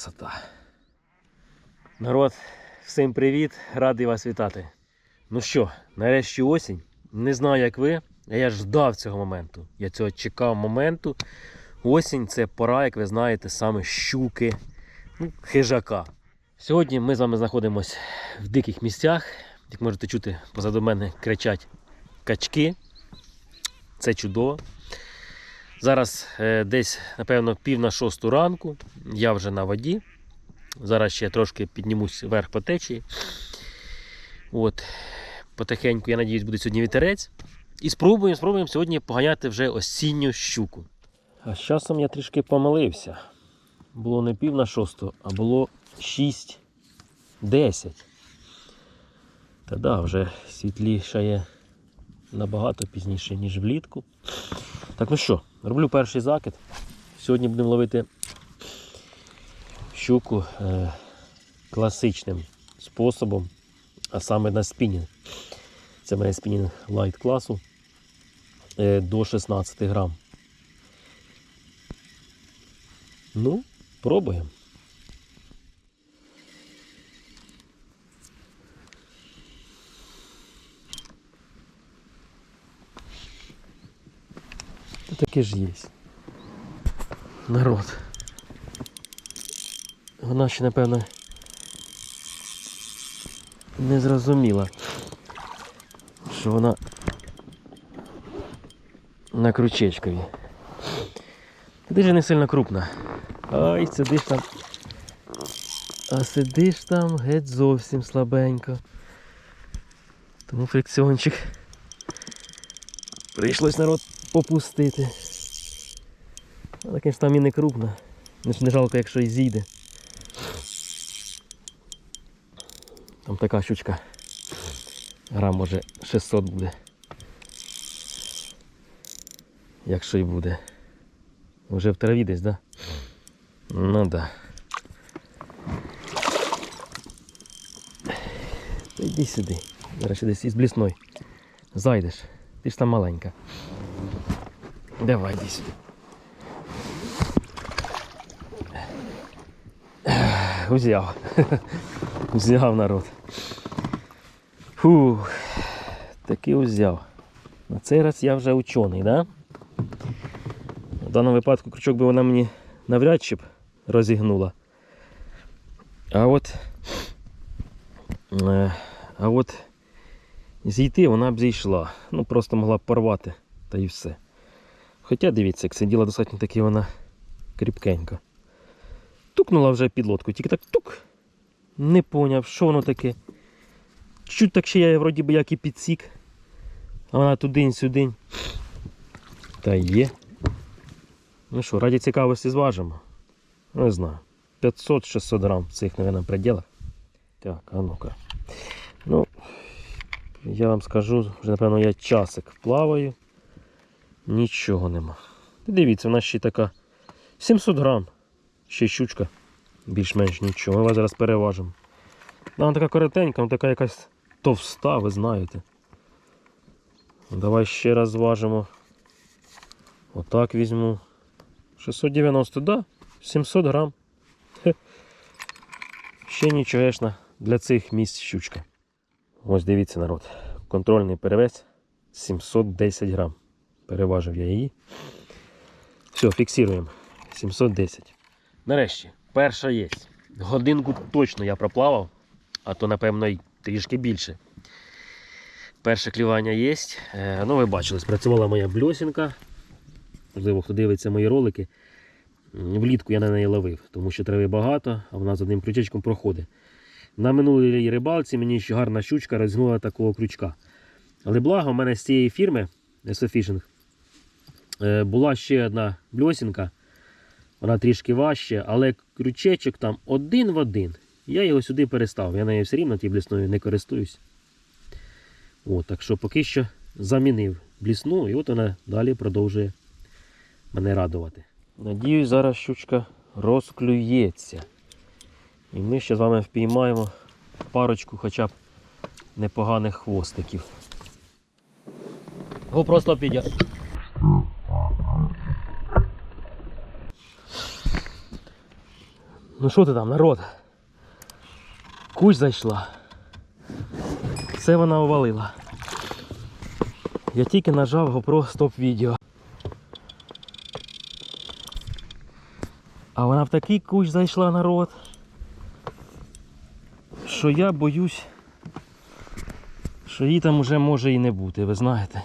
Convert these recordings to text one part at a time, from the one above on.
Красота. Народ, всім привіт! Радий вас вітати. Ну що, нарешті осінь. Не знаю, як ви, а я ждав цього моменту. Я цього чекав моменту. Осінь це пора, як ви знаєте, саме щуки, ну, хижака. Сьогодні ми з вами знаходимося в диких місцях. Як можете чути, позаду мене кричать качки. Це чудово. Зараз е, десь, напевно, пів на шосту ранку. Я вже на воді. Зараз ще трошки піднімусь вверх по течії. От. Потихеньку, я надіюсь, буде сьогодні вітерець. І спробуємо, спробуємо сьогодні поганяти вже осінню щуку. А з часом я трішки помилився. Було не пів на шосту, а було 6-10. Та да, вже світлішає набагато пізніше, ніж влітку. Так, ну що, роблю перший закид. Сьогодні будемо ловити щуку е, класичним способом, а саме на спінінг. Це має спінінг лайт класу е, до 16 грам. Ну, пробуємо. Та таке ж є. Народ. Вона ще, напевно, не зрозуміла, що вона на крючечкові. Ти ж не сильно крупна. Ай, сидиш там. А сидиш там геть зовсім слабенько. Тому фрикціончик прийшлось народ попустити. Але, звісно, там і не крупна. Не жалко, якщо і зійде. Там така щучка. Грам може 600 буде. Якщо і буде. Вже в траві десь, да? Ну да. Та йди сюди. Зараз десь із блісною. Зайдеш. Ти ж там маленька. Давай йди сюди. Узяв. Узяв народ. Фух. Таки узяв. На цей раз я вже учений, да? В даному випадку крючок би вона мені навряд чи б розігнула. А от. е, А от зійти вона б зійшла. Ну просто могла б порвати та і все. Хоча дивіться, як сиділа достатньо таки вона кріпкенька. Тукнула вже під лодку, тільки так тук. Не поняв, що воно таке. Чуть так ще я вроді би як і підсік. А вона туди-сюди. Та є. Ну що, раді цікавості зважимо. Не знаю. 500-600 грам в цих, мабуть, пределах. Так, а ну-ка. Ну, я вам скажу, вже напевно я часик плаваю. Нічого нема. Дивіться, вона ще така 700 грам. Ще щучка. Більш-менш нічого. Ми вас зараз переважимо. Вона така коротенька, вона така якась товста, ви знаєте. Давай ще раз зважимо. Отак візьму. 690, да? 700 грам. Хе. Ще нічогешна для цих місць щучка. Ось дивіться, народ. Контрольний перевес 710 грам. Переважив я її. Все, фіксуємо. 710. Нарешті, перша є. Годинку точно я проплавав, а то, напевно, й трішки більше. Перше клювання є. Е, ну, ви бачили, спрацювала моя бльосінка. Можливо, хто дивиться мої ролики. Влітку я на неї ловив, тому що трави багато, а вона з одним крючечком проходить. На минулій рибалці мені ще гарна щучка розгнула такого крючка. Але благо, у мене з цієї фірми Fishing була ще одна бльосінка. Вона трішки важче, але крючечок там один в один. Я його сюди перестав. Я нею все рівно тією блісною не користуюсь. От, так що поки що замінив блісну, і от вона далі продовжує мене радувати. Надіюсь, зараз щучка розклюється. І ми ще з вами впіймаємо парочку хоча б непоганих хвостиків. Го просто піде. Ну що ти там, народ? Кусь зайшла. Це вона овалила. Я тільки нажав GoPro стоп відео. А вона в такий кущ зайшла народ. Що я боюсь, що її там уже може і не бути, ви знаєте.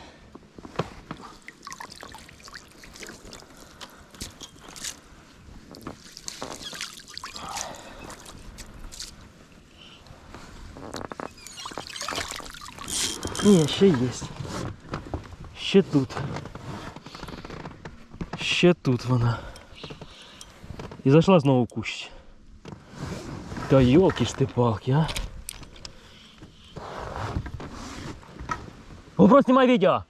ще є. Ще тут. Ще тут вона. І зайшла знову в кущ. Та йолки ж ти палки, а? GoPro, знімай відео!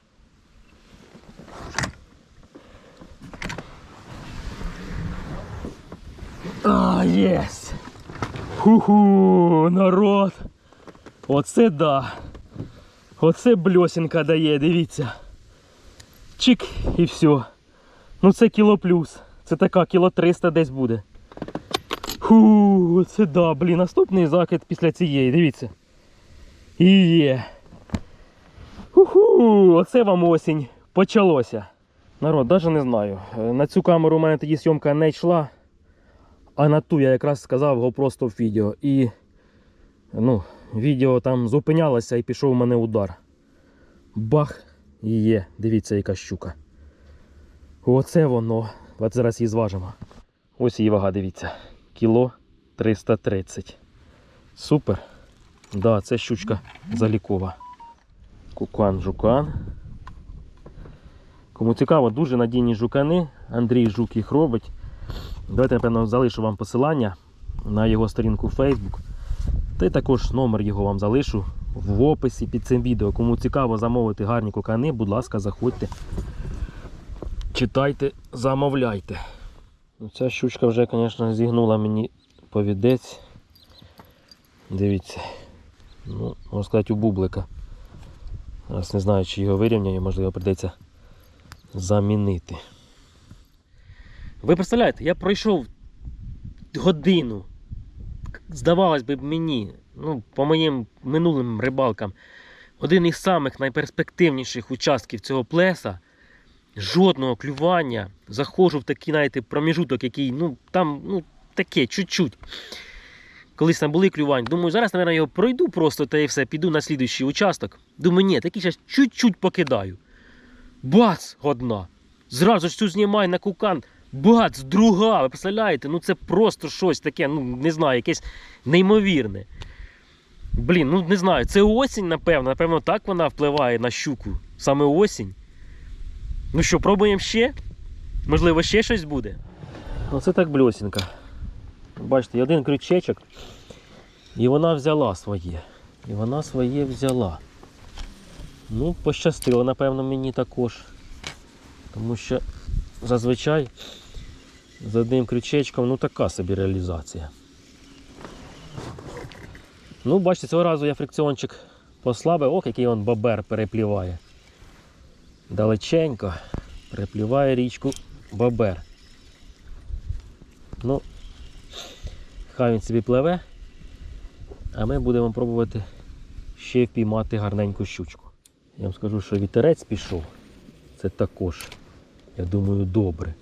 А, єс! Ху-ху, народ! Оце да! Оце бльосінка дає, дивіться. Чик і все. Ну це кіло плюс. Це така кіло 300 десь буде. Фу, це да, блін, наступний закид після цієї, дивіться. І є. Ху-ху, оце вам осінь. Почалося. Народ, навіть не знаю. Е, На цю камеру у мене тоді зйомка не йшла. А на ту я якраз сказав його просто в відео. І ну, відео там зупинялося і пішов у мене удар. Бах! І є. Дивіться, яка щука. Оце воно. От зараз її зважимо. Ось її вага, дивіться. Кіло 330. Супер. Да, це щучка залікова. Кукан жукан. Кому цікаво, дуже надійні жукани. Андрій Жук їх робить. Давайте, напевно, залишу вам посилання на його сторінку Facebook. Та й також номер його вам залишу в описі під цим відео. Кому цікаво замовити гарні кукани, будь ласка, заходьте. Читайте, замовляйте. Ну, Ця щучка вже, звісно, зігнула мені повідець. Дивіться. Ну, можна сказати, у бублика. Зараз не знаю, чи його вирівняю, можливо, прийдеться замінити. Ви представляєте, я пройшов годину. Здавалось би мені, ну, по моїм минулим рибалкам, один із самих найперспективніших участків цього плеса. Жодного клювання. Заходжу в такий, знаєте, проміжуток, який, ну, там, ну, таке, чуть-чуть. Колись там були клювання. Думаю, зараз, мабуть, його пройду просто та і все, піду на слідуючий участок. Думаю, ні, такий чуть-чуть покидаю. Бац! Одна. Зразу ж цю знімаю на кукан. Бац, друга. Ви представляєте? Ну це просто щось таке, ну не знаю, якесь неймовірне. Блін, ну не знаю, це осінь, напевно. Напевно, так вона впливає на щуку. Саме осінь. Ну що, пробуємо ще? Можливо, ще щось буде. Оце так бльосінка. Бачите, один крючечок. І вона взяла своє. І вона своє взяла. Ну, пощастило, напевно, мені також. Тому що зазвичай з одним крючечком ну така собі реалізація. Ну, бачите, цього разу я фрикціончик послабив, ох, який он бобер перепліває. Далеченько перепліває річку бобер. Ну, хай він собі пливе, а ми будемо пробувати ще впіймати гарненьку щучку. Я вам скажу, що вітерець пішов. Це також, я думаю, добре.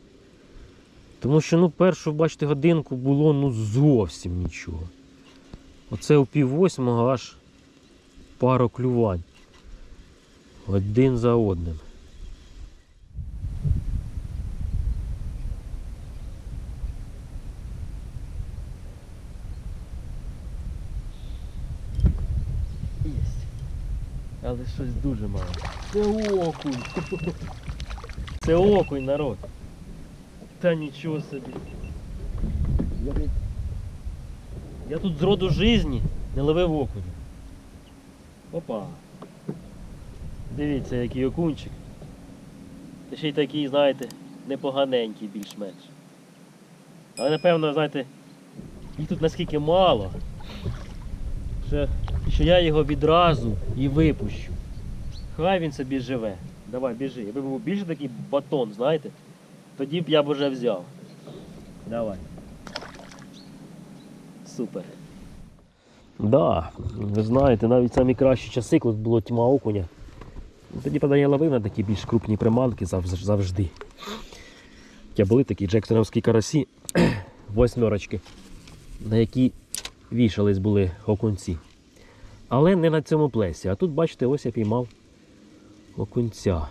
Тому що ну, першу, бачите, годинку було ну зовсім нічого. Оце у пів восьмого аж пару клювань. Один за одним. Але щось дуже мало. Це окунь. Це окунь, народ. Та нічого собі. Я, тут з роду жизни не ловив окунь. Опа. Дивіться, який окунчик. Та ще й такий, знаєте, непоганенький більш-менш. Але напевно, знаєте, їх тут наскільки мало, що, що я його відразу і випущу. Хай він собі живе. Давай, біжи. Якби був більше такий батон, знаєте, тоді б я б уже взяв. Давай. Супер. Да, ви знаєте, навіть самі кращі часи, коли було тьма окуня. Тоді правда, я на такі більш крупні приманки завжди. Хоча були такі джексоновські карасі, восьмерочки, на які вішались були окунці. Але не на цьому плесі. А тут, бачите, ось я піймав окунця.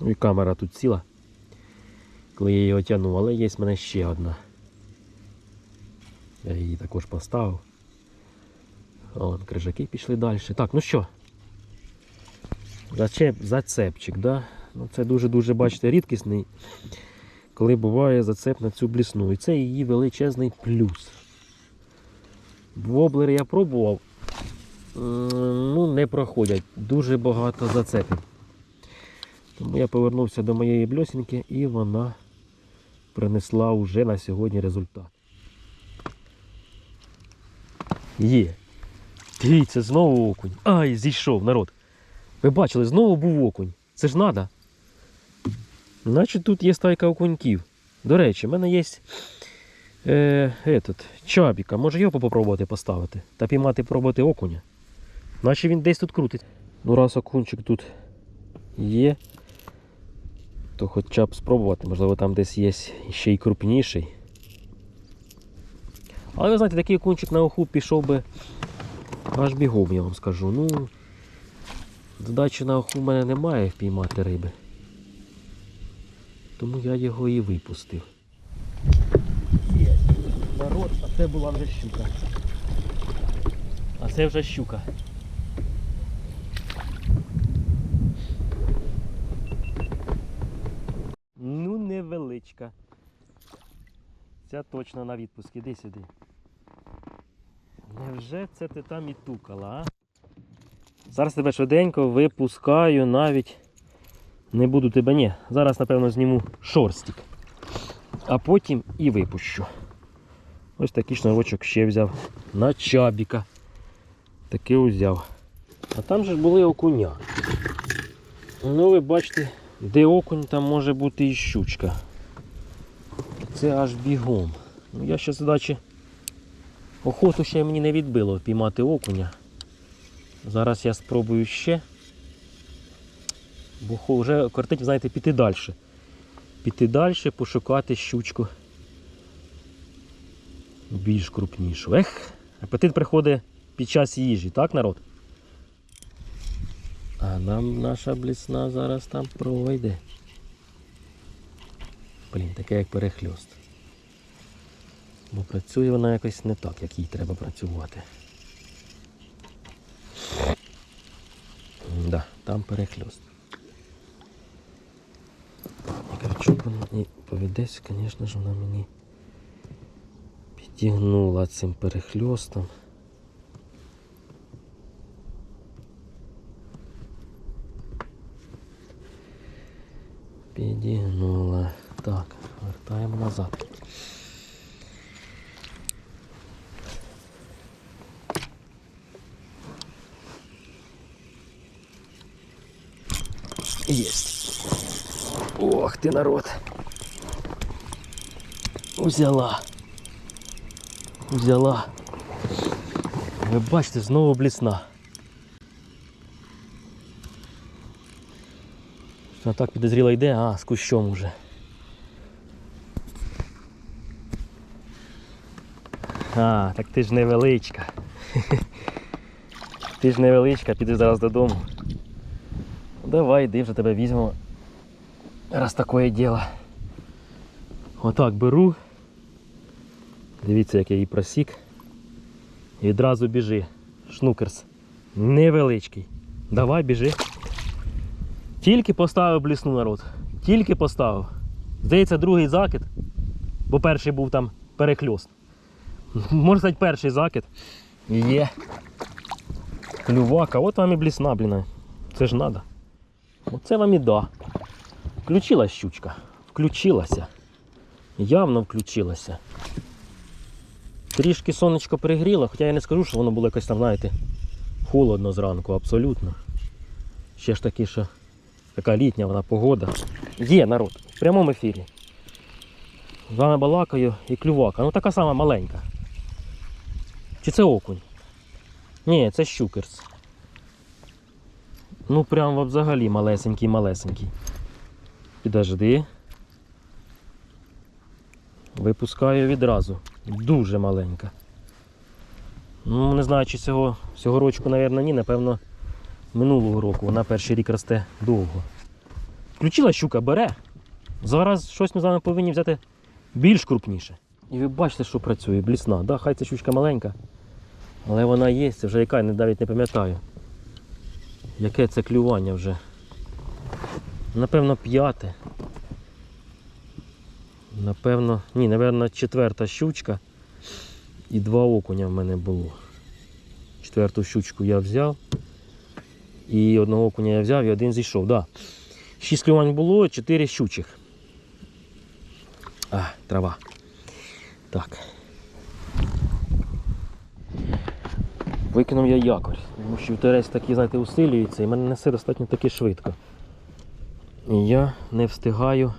Ну і камера тут ціла, коли я її отягнув, але є в мене ще одна. Я її також поставив. Вон, крижаки пішли далі. Так, ну що? Зачеп, зацепчик, да? Ну, це дуже-дуже, бачите, рідкісний, коли буває зацеп на цю блісну. І це її величезний плюс. Воблери я пробував, ну, не проходять. Дуже багато зацепів. Тому я повернувся до моєї бльосінки і вона принесла вже на сьогодні результат. Є. Дивіться, знову окунь. Ай, зійшов, народ. Ви бачили, знову був окунь. Це ж надо. Значить тут є стайка окуньків. До речі, в мене є е, этот, чабіка. Може його попробувати поставити та піймати пробувати окуня. Наче він десь тут крутить. Ну раз окунчик тут є, то хоча б спробувати. Можливо, там десь є ще й крупніший. Але ви знаєте, такий окунчик на оху пішов би аж бігом, я вам скажу. Ну, задачі на оху в мене немає впіймати риби. Тому я його і випустив. Народ, а це була вже щука. А це вже щука. Ну, невеличка. Ця точно на відпуск. Іди сюди. Невже це ти там і тукала, а? Зараз тебе швиденько випускаю навіть. Не буду тебе, ні. Зараз, напевно, зніму шорстик. А потім і випущу. Ось такий шнурочок ще взяв. На чабіка. Таки узяв. А там же були окуня. Ну, ви бачите, де окунь, там може бути і щучка. Це аж бігом. Ну, я ще задачі охоту ще мені не відбило піймати окуня. Зараз я спробую ще. Бо вже кортить, знаєте, піти далі. Піти далі, пошукати щучку більш крупнішу. Ех, апетит приходить під час їжі, так, народ? А нам наша блісна зараз там пройде. Блін, таке як перехльост. Бо працює вона якось не так, як їй треба працювати. Да, там перехльост. Карчук вона і поведеться, звісно ж, вона мені підігнула цим перехльостом. Підігнула. Так, вертаємо назад. Есть. Ох ты, народ. Взяла. Взяла. Ви бачите, знову блісна. Вона так підозріло йде, а, з кущом уже. А, так ти ж невеличка. Ти ж невеличка, підеш зараз додому. Давай, йди, вже тебе візьмемо. Раз таке діло. Отак беру. Дивіться, як я її просік. І відразу біжи. Шнукерс. Невеличкий. Давай, біжи. Тільки поставив блісну народ. Тільки поставив. Здається, другий закид, бо перший був там перехльост. Можна сказати, перший закид. Є. Клювака, от вам і блісна, бліна. Це ж надо. Оце вам і да. Включилась щучка. Включилася. Явно включилася. Трішки сонечко пригріло, хоча я не скажу, що воно було якось там, знаєте, холодно зранку, абсолютно. Ще ж таки, що така літня вона погода. Є народ, в прямому ефірі. З вами балакаю і клювака. Ну така сама маленька. Чи це окунь? Ні, це щукерс. Ну прям взагалі малесенький, малесенький. Підожди. Випускаю відразу. Дуже маленька. Ну, не знаю, чи цього, цього рочку, мабуть, ні, напевно, минулого року. Вона перший рік росте довго. Включила щука, бере. Зараз щось ми з вами повинні взяти більш крупніше. І ви бачите, що працює, блісна. Да, хай ця щучка маленька. Але вона є, це вже яка, навіть не пам'ятаю. Яке це клювання вже? Напевно, п'яте. Напевно, ні, напевно, четверта щучка і два окуня в мене було. Четверту щучку я взяв. І одного окуня я взяв і один зійшов. Да. Шість клювань було, чотири щучих. А, трава. Так. Викинув я якорь, тому що вітерець такий, знаєте, усилюється і мене несе достатньо таки швидко. І я не встигаю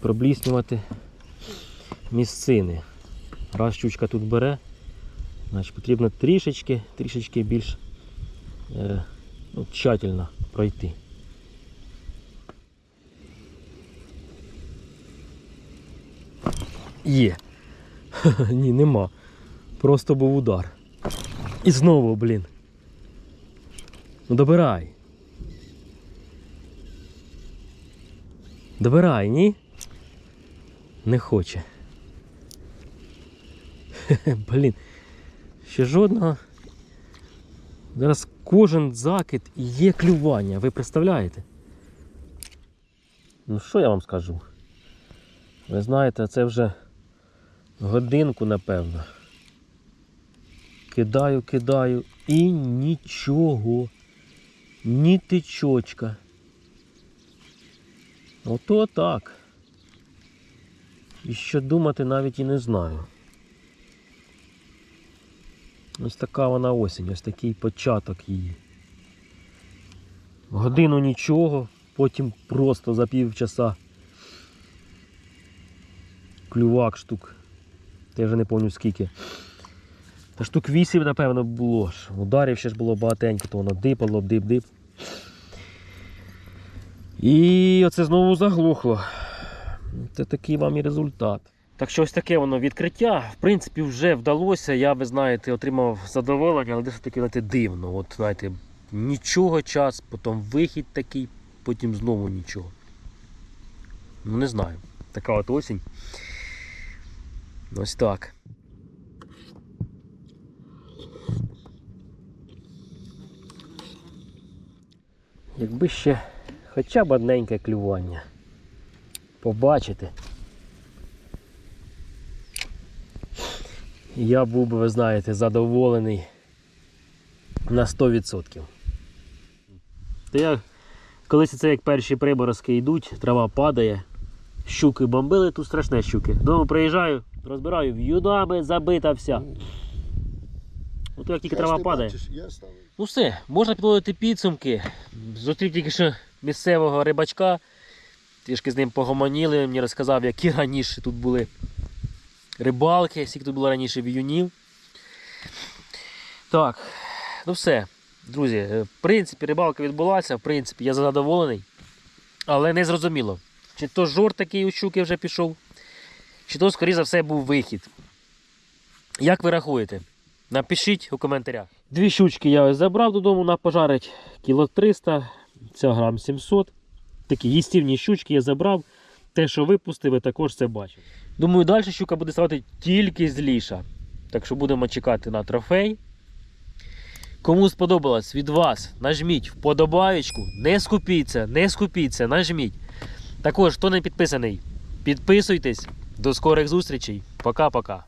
пробліснювати місцини. Раз щучка тут бере, значить потрібно трішечки, трішечки більш ну, тщательно пройти. Є. Ні, нема. Просто був удар. І знову, блін. Ну добирай. Добирай, ні? Не хоче. Хе-хе, Блін. Ще жодного. Зараз кожен закид є клювання, ви представляєте? Ну що я вам скажу? Ви знаєте, це вже годинку, напевно. Кидаю, кидаю і нічого. Ні тичочка. Ото так. І що думати навіть і не знаю. Ось така вона осінь, ось такий початок її. Годину нічого, потім просто за півчаса клювак штук. Я вже не пам'ятаю скільки. Та штук 8, напевно, було ж. Ударів ще ж було багатенько, то воно дипало, дип-дип. І оце знову заглухло. Це такий вам і результат. Так що ось таке воно відкриття. В принципі, вже вдалося. Я, ви знаєте, отримав задоволення, але десь таки знаєте, дивно. От, знаєте, нічого час, потім вихід такий, потім знову нічого. Ну не знаю. Така от осінь. Ось так. Якби ще хоча б одненьке клювання. Побачити. Я був би, ви знаєте, задоволений на 100%. То я колись це як перші приборозки йдуть, трава падає, щуки бомбили, тут страшне щуки. Дому приїжджаю, розбираю, в'юдами забита вся. От як тільки трава падає. бачиш, я. Ну все, можна підводити підсумки. Зустрів тільки що місцевого рибачка. Трішки з ним погомоніли, він мені розказав, які раніше тут були рибалки, скільки тут було раніше віюнів. Так, ну все, друзі, е, в принципі, рибалка відбулася, в принципі, я задоволений. Але не зрозуміло, чи то жор такий у щуки вже пішов, чи то, скоріше за все, був вихід. Як ви рахуєте? Напишіть у коментарях. Дві щучки я забрав додому на пожарить кіло 300, ця грам 700. Такі їстівні щучки я забрав. Те, що випустив, ви також це бачите. Думаю, далі щука буде ставати тільки зліша. Так що будемо чекати на трофей. Кому сподобалось від вас, нажміть вподобаєчку. Не скупіться, не скупіться, нажміть. Також, хто не підписаний, підписуйтесь. До скорих зустрічей. Пока-пока.